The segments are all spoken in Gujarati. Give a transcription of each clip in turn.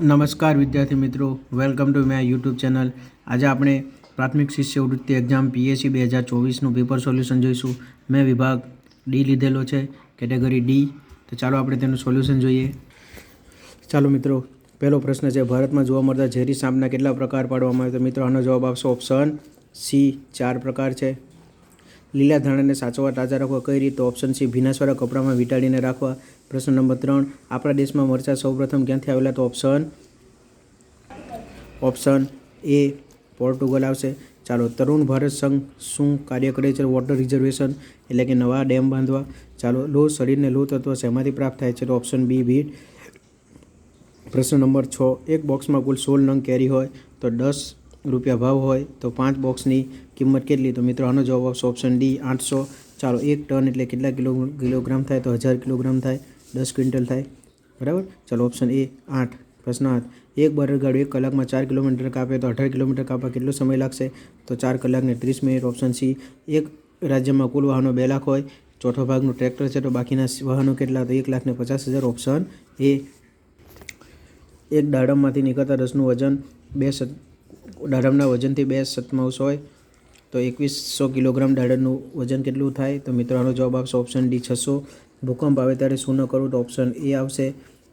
નમસ્કાર વિદ્યાર્થી મિત્રો. Welcome to my YouTube channel આજે આપણે પ્રાથમિક શિષ્યવૃત્તિ એક્ઝામ પીએસસી બે હજાર ચોવીસનું પેપર સોલ્યુશન જોઈશું. મેં વિભાગ ડી લીધેલો છે કેટેગરી ડી તો ચાલો આપણે તેનું સોલ્યુશન જોઈએ. ચાલો મિત્રો, પહેલો પ્રશ્ન છે, ભારતમાં જોવા મળતા ઝેરી સાંપના કેટલા પ્રકાર પાડવામાં આવે? તો મિત્રો, આનો જવાબ આપશો ઓપ્શન સી ચાર પ્રકાર છે. લીલા ધાણાને સાચવવા તાજા રાખવા કઈ રીતે? ઓપ્શન સી ભીનાસવાળા કપડામાં વીંટાળીને રાખવા. પ્રશ્ન નંબર ત્રણ, આપણા દેશમાં મરચાં સૌપ્રથમ ક્યાંથી આવેલા? તો ઓપ્શન ઓપ્શન એ પોર્ટુગલ આવશે. ચાલો, તરુણ ભારત સંઘ શું કાર્ય કરે છે? વોટર રિઝર્વેશન એટલે કે નવા ડેમ બાંધવા. ચાલો લોહ શરીરને લો તત્વ શેમાંથી પ્રાપ્ત થાય છે? તો ઓપ્શન બી ભીડ પ્રશ્ન નંબર છ, એક બોક્સમાં કુલ સોળ નંગ કેરી હોય, તો દસ રૂપિયા ભાવ હોય, તો પાંચ બોક્સની કિંમત કેટલી? તો મિત્રો, આનો જવાબ આવશે ઓપ્શન ડી આઠસો. ચાલો, એક ટન એટલે કેટલા કિલો, કિલોગ્રામ થાય? તો હજાર કિલોગ્રામ થાય. દસ ક્વિન્ટલ થાય. બરાબર? ચાલો ઓપ્શન એ આઠ. પ્રશ્ન આઠ. એક બળદગાડું એક કલાકમાં ચાર કિલોમીટર કાપે તો અઢાર કિલોમીટર કાપવા કેટલો સમય લાગશે? તો ચાર કલાકને ત્રીસ મિનિટ ઓપ્શન સી એક રાજ્યમાં કુલ વાહનો બે લાખ હોય. ચોથો ભાગનું ટ્રેક્ટર છે તો બાકીના વાહનો કેટલા? તો એક લાખને પચાસ હજાર. ઓપ્શન એ એક દાડમમાંથી નીકળતા રસનું વજન બે સત, દાડમના વજનથી બે સતમાંશ હોય. તો એકવીસો કિલોગ્રામ દાડમનું વજન કેટલું થાય? તો મિત્રો આનો જવાબ આપશો ઓપ્શન ડી છસો. ભૂકંપ આવે ત્યારે શું ન કરવું તો ઓપ્શન એ આવશે.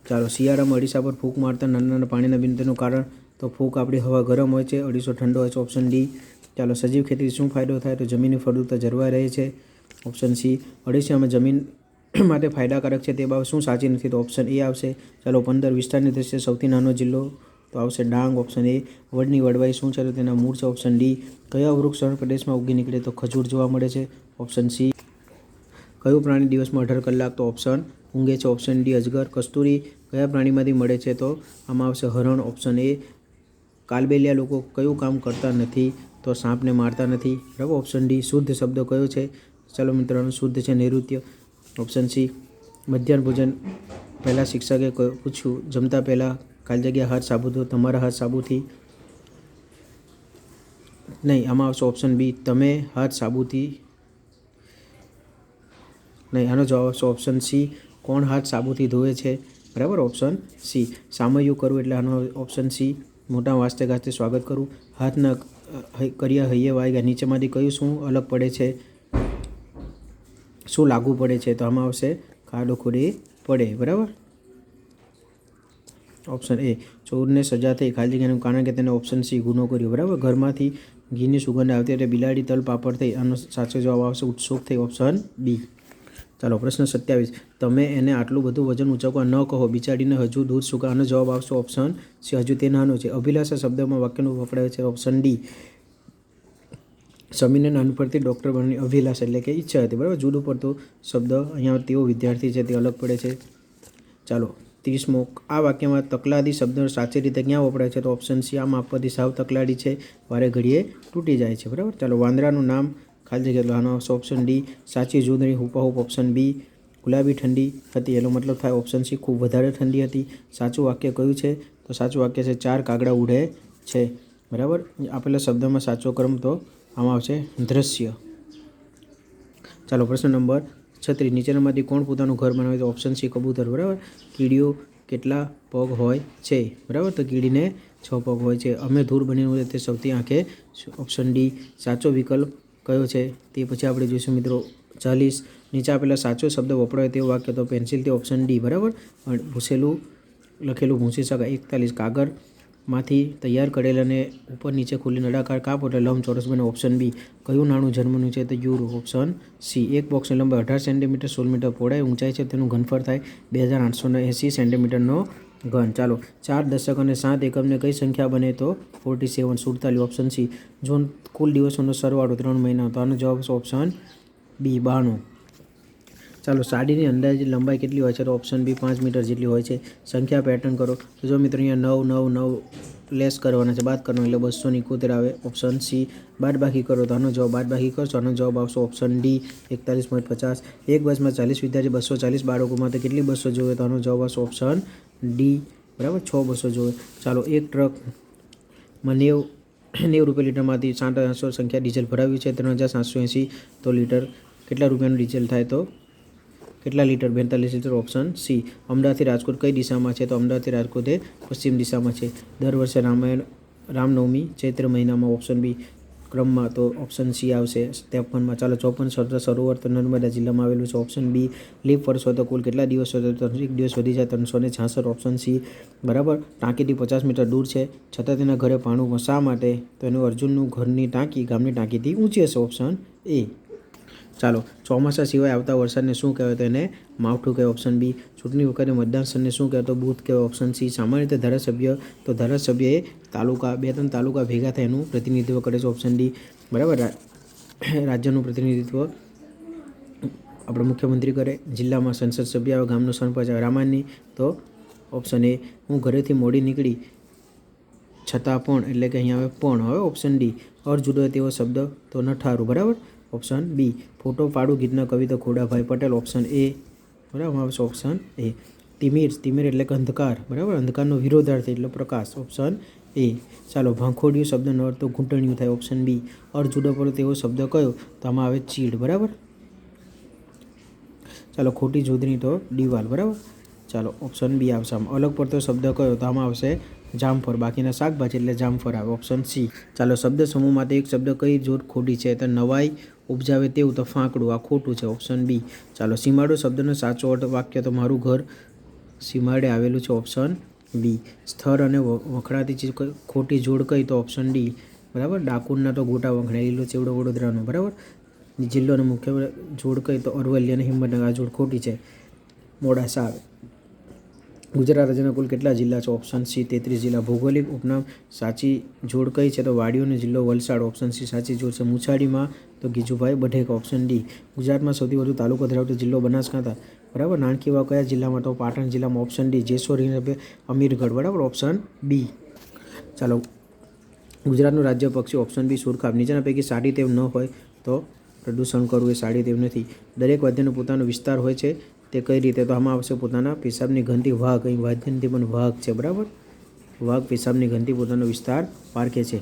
ચાલો, શિયાળામાં અડીસા પર ફૂંક મારતા નાના નાના પાણીના બિંદુનું કારણ તો ફૂંક આપણી હવા ગરમ હોય છે, અડીસો ઠંડો હોય છે ઓપ્શન ડી ચાલો, સજીવ ખેતી શું ફાયદો થાય તો જમીનની ફળદ્રુપતા જળવાઈ રહે છે ઓપ્શન સી અડીસામાં જમીન માટે ફાયદાકારક છે તે બાબત શું સાચી નથી તો ઓપ્શન એ આવશે. ચાલો, પંદર વિસ્તારની દ્રષ્ટિએ સૌથી નાનો જિલ્લો તો આવશે ડાંગ ઓપ્શન એ વડની વડવાઈ શું છે તો તેના મૂળ છે ઓપ્શન ડી કયા વૃક્ષ રણ પ્રદેશમાં ઉગી નીકળે તો ખજૂર જોવા મળે છે ઓપ્શન સી કયું પ્રાણી દિવસમાં અઢાર કલાક તો ઓપ્શન ઊંઘે છે ઓપ્શન ડી અજગર, કસ્તુરી, કયા પ્રાણીમાંથી મળે છે તો આમાં આવશે હરણ ઓપ્શન એ કાલબેલિયા લોકો કયું કામ કરતા નથી તો સાપને મારતા નથી, બરાબર? ઓપ્શન ડી શુદ્ધ શબ્દ કયો છે? ચાલો મિત્રોનો શુદ્ધ છે નૈઋત્ય. ઓપ્શન સી મધ્યાહન ભોજન. પહેલાં શિક્ષકે પૂછ્યું, જમતા પહેલાં કાલ જગ્યા હાથ સાબુ ધો તમારા હાથ સાબુથી? નહીં, આમાં આવશે ઓપ્શન બી, તમે હાથ સાબુથી નહીં, આનો જવાબ આવશે ઓપ્શન સી કોણ હાથ સાબુથી ધોવે છે? બરાબર ઓપ્શન સી સામયું કરવું એટલે આનો ઓપ્શન સી મોટા વાસ્તે ગાસ્તે સ્વાગત કરવું હાથના કર્યા હૈયે વાગ્યા નીચેમાંથી કયું શું અલગ પડે છે? શું લાગુ પડે છે? તો આમાં આવશે ખાડો ખોડી પડે. બરાબર? ઓપ્શન એ ચોરને સજા થઈ. ખાલી જગ્યાનું કારણ કે તેને ઓપ્શન સી ગુનો કર્યો. બરાબર? ઘરમાંથી ઘીની સુગંધ આવતી એટલે બિલાડી તલ પાપડ થઈ. આનો સાચો જવાબ આવશે ઉત્સુક થઈ. ઓપ્શન બી ચાલો, પ્રશ્ન સત્યાવીસ. તમે એને આટલું બધું વજન ઊંચકવા ન કહો. બિચારીને હજુ દૂધ સુકા જવાબ આપશો ઓપ્શન સી. હજુ તે નાનો છે. અભિલાષા શબ્દમાં વાક્યનું વપરાય છે ઓપ્શન ડી. સમીરને નાનપણથી ડૉક્ટર બનવાની અભિલાષા એટલે કે ઈચ્છા હતી. બરાબર? જુદું પડતો શબ્દ. અહીંયા તેઓ વિદ્યાર્થી છે, તે અલગ પડે છે. ચાલો, ત્રીસમો. આ વાક્યમાં તકલાદી શબ્દ સાચી રીતે ક્યાં વપરાય છે? તો ઓપ્શન સી આમ આપવાથી સાવ તકલાડી છે. વારે ઘડીએ તૂટી જાય છે. બરાબર? ચાલો, વાંદરાનું નામ ખાલી જગ્યા આવશે. ઓપ્શન ડી સાચી જૂંદણી હુપાહુપ. ઓપ્શન બી ગુલાબી ઠંડી હતી. એનો મતલબ થાય ઓપ્શન સી ખૂબ વધારે ઠંડી હતી. સાચું વાક્ય કયું છે? તો સાચું વાક્ય છે, ચાર કાગડા ઉડે છે. બરાબર? આપેલા શબ્દમાં સાચો ક્રમ તો આમાં આવશે. દ્રશ્ય. ચાલો, પ્રશ્ન નંબર છત્રીસ. નીચેનામાંથી કોણ પોતાનું ઘર બનાવે તો ઓપ્શન સી કબૂતર. બરાબર? કીડીઓ કેટલા પગ હોય છે? બરાબર? તો કીડીને છ પગ હોય છે. અમે ધૂળ બનીને તે સૌથી આંખે. ઓપ્શન ડી સાચો વિકલ્પ કયો છે તે પછી આપણે જોઈશું મિત્રો ચાલીસ. નીચે આપેલા સાચો શબ્દ વપરાય તેવો વાક્ય તો પેન્સિલથી ઓપ્શન ડી બરાબર? પણ ભૂસેલું લખેલું ભૂંસી શકાય એકતાલીસ. કાગળમાંથી તૈયાર કરેલ અને ઉપર નીચે ખુલ્લી નળાકાર કાપ એટલે લંબચોરસ બને ઓપ્શન બી કયું નાણું જન્મનું છે તો યુરો? ઓપ્શન સી એક બોક્સની લંબાઈ અઢાર સેન્ટીમીટર સોળ મીટર પહોળાઈ ઊંચાઈ છે તેનું ઘનફળ થાય બે હજાર આઠસો એંસી સેન્ટીમીટરનો ઘન ચાલો, ચાર દશક અને સાત એકમને કઈ સંખ્યા બને તો? ફોર્ટી સેવન સુડતાલીસ ઓપ્શન સી જો કુલ દિવસોનો સરવાળો ત્રણ મહિના તો આનો જવાબ છે ઓપ્શન બી બાણું. ચાલો, સાડીની અંદાજે લંબાઈ કેટલી હોય છે? તો ઓપ્શન બી પાંચ મીટર જેટલી હોય છે. સંખ્યા પેટર્ન કરો. તો જો મિત્રો, અહીંયા નવ નવ નવ લેસ કરવાના છે, બાદ કરવાનો, એટલે બસો એકોતેર આવે. ઓપ્શન સી બાદ બાકી કરો તો આનો જવાબ બાદ બાકી કરશો. આનો જવાબ આવશે ઓપ્શન ડી એકતાલીસ પોઈન્ટ પચાસ. એક બસમાં ચાલીસ વિદ્યાર્થી બસો ચાલીસ બાળકોમાં, તો કેટલી બસો જોઈએ તો આનો જવાબ આવશે ઓપ્શન ડી બરાબર? છ બસો જોવે ચાલો, એક ટ્રકમાં નેવ, નેવું રૂપિયા લીટરમાંથી સાત આઠસો સંખ્યા ડીઝલ ભરાવ્યું છે. ત્રણ હજાર સાતસો એંસી તો લીટર. કેટલા રૂપિયાનું ડીઝલ થાય તો? કેટલા લીટર? બેતાલીસ લીટર ઓપ્શન સી અમદાવાદથી રાજકોટ કઈ દિશામાં છે? તો અમદાવાદથી રાજકોટ એ પશ્ચિમ દિશામાં છે. દર વર્ષે રામાયણ, રામનવમી ચૈત્ર મહિનામાં ઓપ્શન બી ક્રમમાં તો ઓપ્શન સી આવશે. ત્રેપનમાં ચાલો ચોપન સરદાર સરોવર તો નર્મદા જિલ્લામાં આવેલું છે. ઓપ્શન બી લીપ વર્ષો તો કુલ કેટલા દિવસ હોય તો એક દિવસ વધી જાય? ત્રણસો ને છાસઠ. ઓપ્શન સી બરાબર? ટાંકીથી પચાસ મીટર દૂર છે. છતાં તેના ઘરે પાણું શા માટે? તો એનું અર્જુનનું ઘરની ટાંકી ગામની ટાંકીથી ઊંચી હશે. ઓપ્શન એ ચાલો, ચોમાસા સિવાય આવતા વરસાદને શું કહેવાય તો એને માવઠું કહેવાય ઓપ્શન બી ચૂંટણી વખતે મતદાન સ્થળને શું કહેવાય તો બૂથ કહેવાય ઓપ્શન સી સામાન્ય રીતે ધારાસભ્ય, તો ધારાસભ્ય એ તાલુકા, બે ત્રણ તાલુકા ભેગા થાય એનું પ્રતિનિધિત્વ કરે છે ઓપ્શન ડી બરાબર? રાજ્યનું પ્રતિનિધિત્વ આપણે મુખ્યમંત્રી કરે, જિલ્લામાં સંસદ સભ્ય આવે, ગામનો સરપંચ આવે, રામાયણની, તો ઓપ્શન એ હું ઘરેથી મોડી નીકળી, છતાં પણ, એટલે કે અહીંયા આવે, પણ, હવે ઓપ્શન ડી અર્જુડો તેવો શબ્દ તો નઠારું બરાબર? ઓપ્શન બી ફોટો પાડું, ગીતના કવિતા ખોડાભાઈ પટેલ. ઓપ્શન એ બરાબર? આવશે ઓપ્શન એ તિમિર તિમિર એટલે કે અંધકાર, બરાબર? અંધકારનો વિરોધાર્થી એટલે પ્રકાશ. ઓપ્શન એ ચાલો, ભાંખોડિયું શબ્દનો અર્થ ઘૂંટણિયું થાય. ઓપ્શન બી અર્જુડો પર તેવો શબ્દ કયો? તો આમાં આવે ચીડ, બરાબર? ચાલો, ખોટી જોધણી તો દિવાલ, બરાબર? ચાલો ઓપ્શન બી આવશે આમ. અલગ પડતો શબ્દ કયો? તો આમાં આવશે જામફળ. બાકીના શાકભાજી એટલે જામફળ આવે. ઓપ્શન સી ચાલો, શબ્દ સમૂહમાંથી એક શબ્દ કઈ જોડ ખોટી છે? તો નવાઈ ઉપજાવે તેવું તો ફાંકડું, આ ખોટું છે ઓપ્શન બી ચાલો, સીમાડો શબ્દનો સાચો અર્થ વાક્ય તો મારું ઘર સીમાડે આવેલું છે ઓપ્શન બી સ્થળ અને વખણાતી ચીજ ખોટી જોડ કઈ તો ઓપ્શન ડી બરાબર? ડાકુરના તો ગોટા વખણાય લીલો ચેવડો વડોદરાનો. બરાબર? જિલ્લો અને મુખ્ય જોડ કઈ તો અરવલ્લી અને હિંમતનગર, આ જોડ ખોટી છે. મોડાસા આવે. ગુજરાત રાજ્યના કુલ કેટલા જિલ્લા છે? ઓપ્શન સી તેત્રીસ જિલ્લા. ભૌગોલિક ઉપનામ સાચી જોડ કઈ છે? તો વાડીઓનો જિલ્લો વલસાડ. ઓપ્શન સી સાચી જોડ છે મુછાડીમાં. તો ગીજુભાઈ બઢેક. ઓપ્શન ડી ગુજરાતમાં સૌથી વધુ તાલુકો ધરાવતો જિલ્લો બનાસકાંઠા. બરાબર? નાણકી વાવ કયા જિલ્લામાં? તો પાટણ જિલ્લામાં ઓપ્શન ડી જેસોરી અમીરગઢ. બરાબર? ઓપ્શન બી ચાલો. ગુજરાતનું રાજ્ય પક્ષી. ઓપ્શન બી સુરખાબ નીચેના પૈકી સાડી તેમ ન હોય તો પ્રદૂષણ કરવું એ સાડી તેમ નથી. દરેક વાદ્યનો પોતાનો વિસ્તાર હોય છે. તે કઈ રીતે? તો આમાં આવશે પોતાના પેશાબની ગંધી વાઘ. અહીં વાઘ ગંધી પણ વાઘ છે, બરાબર? વાઘ પેશાબની ગંધી પોતાનો વિસ્તાર પારખે છે.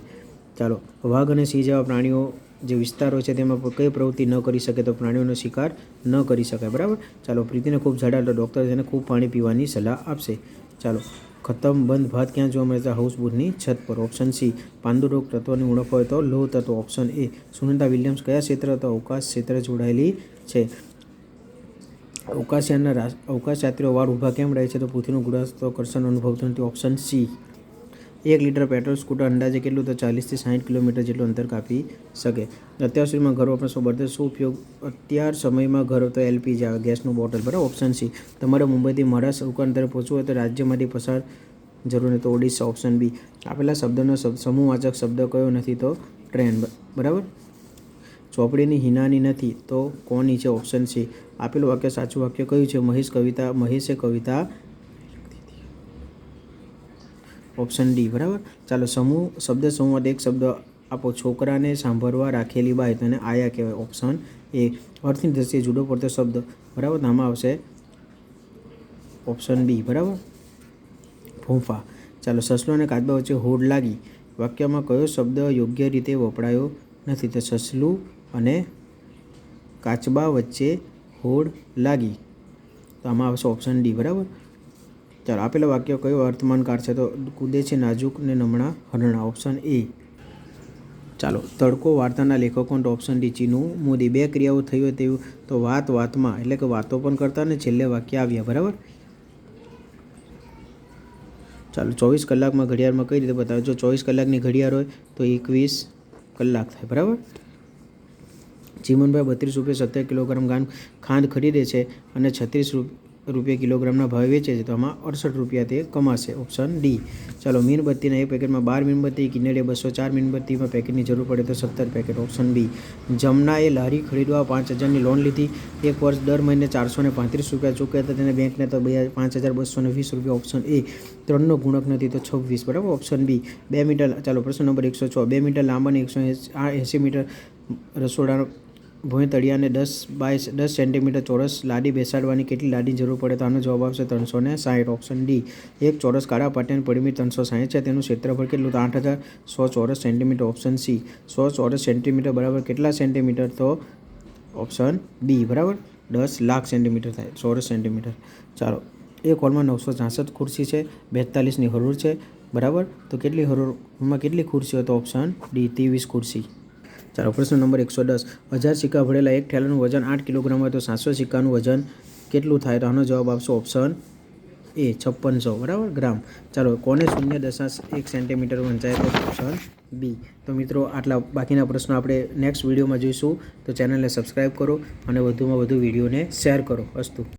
ચાલો, વાઘ અને સિંહ જેવા પ્રાણીઓ જે વિસ્તાર છે, તેમાં કઈ પ્રવૃત્તિ ન કરી શકે તો પ્રાણીઓનો શિકાર ન કરી શકાય, બરાબર? ચાલો, પ્રીતિને ખૂબ ઝાડા ડૉક્ટર તેને ખૂબ પાણી પીવાની સલાહ આપશે. ચાલો, ખતમ બંધ ભાત ક્યાં જોવા મળે છે? હાઉસબોટની છત પર. ઓપ્શન સી પાંદુરોગ તત્વની ઉણપ હોય તો લોહ તત્વ. ઓપ્શન એ સુનંદા વિલિયમ્સ કયા ક્ષેત્ર તો અવકાશ ક્ષેત્ર જોડાયેલી છે? અવકાશયાનના અવકાશયાત્રીઓ વાળ ઊભા કેમ રહે છે તો પૃથ્વીનું ગુરુત્વાકર્ષણ અનુભવ નથી. ઓપ્શન સી, એક લીટર પેટ્રોલ સ્કૂટર અંદાજે કેટલું તો ચાલીસથી સાઠ કિલોમીટર જેટલું અંતર કાપી શકે. અત્યાર સુધીમાં ઘર વપરાશનો બધે શું ઉપયોગ? અત્યાર સમયમાં ઘર તો એલપીજી આવે ગેસનું બોટલ બરાબર ઓપ્શન સી, તમારે મુંબઈથી મારા સૌકા અંતરે પહોંચવું હોય તો રાજ્યમાંથી પસાર જરૂર નહીં તો ઓડિશા. ઓપ્શન બી, આપેલા શબ્દનો શબ્દ સમૂહવાચક શબ્દ કયો નથી તો ટ્રેન. બરાબર? ચોપડીની હિનાની નથી, તો કોની છે ઓપ્શન સી આપેલું વાક્ય સાચું વાક્ય કયું છે? મહેશ કવિતા, મહેશે કવિતા. ઓપ્શન ડી બરાબર? ચાલો, સમૂહ, શબ્દ સમૂહ એક શબ્દ આપો. છોકરાને સાંભળવા રાખેલી બાય તેને આયા કહેવાય. ઓપ્શન એ અર્થની દ્રષ્ટિએ જુદો પડતો શબ્દ. બરાબર? આમાં આવશે ઓપ્શન બી બરાબર? ફૂંફા. ચાલો, સસલો અને કાચબા વચ્ચે હોડ લાગી. વાક્યમાં કયો શબ્દ યોગ્ય રીતે વપરાયો નથી? તો સસલું અને કાચબા વચ્ચે હોડ લાગી. તો આમાં આવશે ઓપ્શન ડી બરાબર? ચાલો આપેલા વાક્ય કયો? અર્થમાનકાર છે તો કૂદે છે નાજુક ને નમણા હરણા ઓપ્શન એ ચાલો, તડકો વાર્તાના લેખકો ઓપ્શન ડી ચીનું, મોદી. બે ક્રિયાઓ થઈ હોય તેવું, તો વાત વાતમાં, એટલે કે વાતો પણ કરતા ને છેલ્લે વાક્ય આવ્યા, બરાબર? ચાલો, ચોવીસ કલાકમાં ઘડિયાળમાં કઈ રીતે બતાવે? જો ચોવીસ કલાકની ઘડિયાળ હોય, તો એકવીસ કલાક થાય, બરાબર? ચીમનભાઈ બત્રીસ રૂપિયા સત્તર કિલોગ્રામ ગાન ખાંડ ખરીદે છે અને છત્રીસ રૂપિયા કિલોગ્રામના ભાવે વેચે છે. તો આમાં અડસઠ રૂપિયા તે કમાશે ઓપ્શન ડી. ચાલો મીણબત્તીના એક પેકેટમાં બાર મીણબત્તી કિન્નડીએ બસો ચાર મીણબત્તીમાં પેકેટની જરૂર પડે તો સત્તર પેકેટ ઓપ્શન બી જમનાએ લારી ખરીદવા પાંચ હજારની લોન લીધી. એક વર્ષ દર મહિને ચારસો ને પાંત્રીસ રૂપિયા ચૂક્યા હતા. તેને બેંકને તો બે પાંચ હજાર બસો ને વીસ રૂપિયા ઓપ્શન એ. ત્રણનો ગુણક નથી તો છવ્વીસ, બરાબર? Option B. બે મીટર, ચાલો પ્રશ્ન નંબર એકસો છ. બે મીટર લાંબા અને એકસો એંસી મીટર રસોડાનો ભોંય તળિયાને દસ બાય દસ સેન્ટીમીટર ચોરસ લાદી બેસાડવાની કેટલી લાદી જરૂર પડે તો આનો જવાબ આવશે ત્રણસો ને સાઠ ઓપ્શન ડી, એક ચોરસ કાળા પાટિયાની પરિમિત ત્રણસો સાઠ છે. તેનું ક્ષેત્રફળ કેટલું? તો આઠ હજાર સો ચોરસ સેન્ટીમીટર. ઓપ્શન સી, સો ચોરસ સેન્ટીમીટર બરાબર કેટલા સેન્ટીમીટર? તો ઓપ્શન બી બરાબર દસ લાખ સેન્ટીમીટર થાય, ચોરસ સેન્ટીમીટર. ચાલો, એક હોલમાં નવસો છાસઠ ખુરશી છે, બેતાલીસની હરોળ છે, બરાબર? તો કેટલી હરોળમાં કેટલી ખુરશીઓ? તો ઓપ્શન ડી, ત્રેવીસ ખુરશી. ચાલો પ્રશ્ન નંબર એકસો દસ. હજાર સિક્કા ભરેલા એક થેલાનું વજન આઠ કિલોગ્રામ હોય તો સાતસો સિક્કાનું વજન કેટલું થાય? તો આનો જવાબ આપશો ઓપ્શન એ, છપ્પનસો. બરાબર? ગ્રામ. ચાલો, કોને શૂન્ય દશાંશ એક સેન્ટીમીટર વંચાય તો ઓપ્શન બી. તો મિત્રો, આટલા બાકીના પ્રશ્નો આપણે નેક્સ્ટ વિડીયોમાં જોઈશું. તો ચેનલને સબસ્ક્રાઈબ કરો અને વધુમાં વધુ વિડીયોને શેર કરો. અસ્તુ.